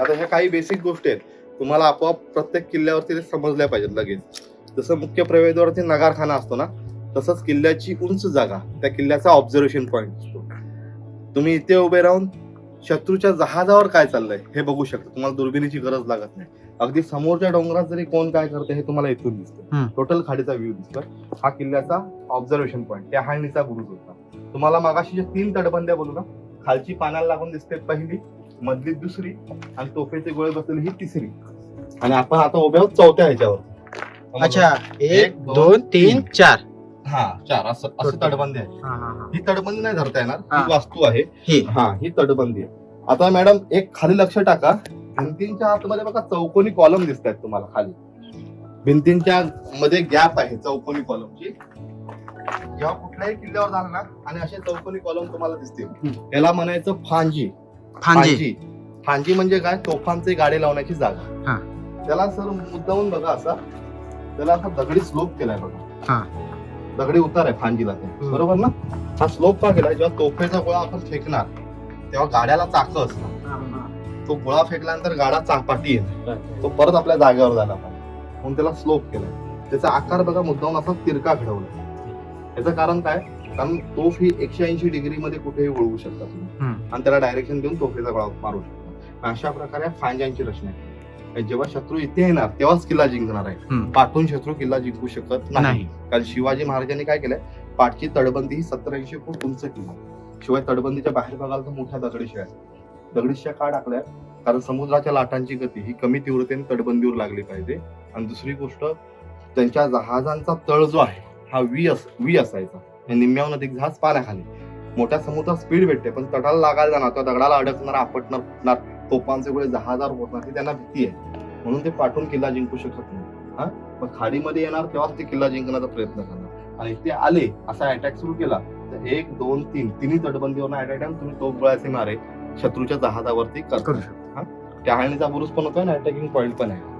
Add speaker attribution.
Speaker 1: आता ह्या काही बेसिक गोष्टी आहेत. तुम्हाला आपोआप प्रत्येक किल्ल्यावरती ते समजल्या पाहिजेत लगेच. जसं मुख्य प्रवेशद्वारावरती नगारखाना असतो ना तसंच किल्ल्याची उंच जागा त्या किल्ल्याचा ऑब्झर्वेशन पॉईंट असतो. तुम्ही इथे उभे राहून शत्रूच्या जहाजावर काय चाललंय हे बघू शकता. तुम्हाला दुर्बिणीची गरज लागत नाही. अगदी समोरच्या डोंगरात जरी कोण काय करते हे तुम्हाला इथून. दिसतं टोटल खाडीचा व्ह्यू दिसतोय. हा किल्ल्याचा ऑब्झर्वेशन पॉईंट त्या हाणीचा बुरुज होता. तुम्हाला मागाशी जे तीन तटबंद्या बोलू ना खालची पानाला लागून दिसते पहिली मधली दुसरी आणि तोफेचे गोळे बसलेली ही तिसरी. आणि आपण आता उभे आहोत चौथ्या ह्याच्यावर.
Speaker 2: अच्छा
Speaker 1: एक, दोन,
Speaker 2: तीन चार.
Speaker 1: हा चार असं असं. तटबंदी आहे.
Speaker 2: हा, हा, हा.
Speaker 1: ही तटबंदी नाही धरता येणार
Speaker 2: हा.
Speaker 1: ही. वास्तू आहे.
Speaker 2: ही.
Speaker 1: हा ही तटबंदी आहे. आता मॅडम एक खाली लक्ष टाका. भिंतींच्या आतमध्ये बघा चौकोनी कॉलम दिसत आहेत तुम्हाला खाली. भिंतींच्या मध्ये गॅप आहे चौकोनी कॉलमची जेव्हा कुठल्याही किल्ल्यावर झाला ना आणि असे चौकोनी कॉलम तुम्हाला दिसतील. याला म्हणायचं फांजी.
Speaker 2: फांजी.
Speaker 1: फांजी. म्हणजे काय? तोफांचे गाडी लावण्याची. जागा. त्याला सर मुद्दाहून बघा असा त्याला असा दगडी स्लोप केलाय
Speaker 2: हा.
Speaker 1: बघा दगडी उतार आहे फांजीला ते. बरोबर ना? हा स्लोप का केलाय? जेव्हा तोफेचा गोळा आपण फेकणार तेव्हा गाड्याला चाक असतात. तो गोळा फेकल्यानंतर गाडा चापाटी येते. तो परत आपल्या जागेवर झाला पाहिजे म्हणून त्याला स्लोप केलाय. त्याचा आकार बघा मुद्दाहून असा तिरका घडवला याचं कारण काय? कारण तोफ ही एकशे ऐंशी डिग्री मध्ये कुठेही वळवू शकता तुम्ही
Speaker 2: हम्म.
Speaker 1: आणि त्याला डायरेक्शन देऊन तोफेचा गोळा मारू शकता. अशा प्रकारे फांजांची रचना आहे. जेव्हा शत्रू इथे येणार तेव्हाच किल्ला जिंकणार आहे. पाठून शत्रू किल्ला जिंकू शकत नाही. कारण शिवाजी महाराजांनी काय केलंय? पाठची तटबंदी ही सत्तर ऐंशी फूट उंच केली. शिवाय तटबंदीच्या बाहेर बघाल तर मोठ्या दगडीशिया आहेत दगडीशिया का टाकल्या? कारण समुद्राच्या लाटांची गती ही कमी तीव्रतेने तटबंदीवर लागली पाहिजे. आणि दुसरी गोष्ट त्यांच्या जहाजांचा तळ जो आहे हा वी अस वी असायचा. निम्म्याहून अधिक जहाज पाण्याखाली. मोठ्या समुद्रात स्पीड भेटते पण तटाला लागायला जाणार त्या दगडाला अडकणार आपटणार फुटणार तोफांचे गोळे जहाजावर होणार ही त्यांना भीती आहे. म्हणून ते पाठून किल्ला जिंकू शकत नाही. हा? पण खाडीमध्ये येणार तेव्हाच ते किल्ला जिंकण्याचा प्रयत्न करणार. आणि ते आले असा अटॅक सुरू केला तर एक दोन तीन तिन्ही तटबंदीवर टाइम तुम्ही तोफ गोळ्याचे मारे शत्रूच्या जहाजावरती
Speaker 2: करू. शकतो.
Speaker 1: त्या हाणीचा बुरुज पण होता आणि अटॅकिंग पॉईंट पण आहे.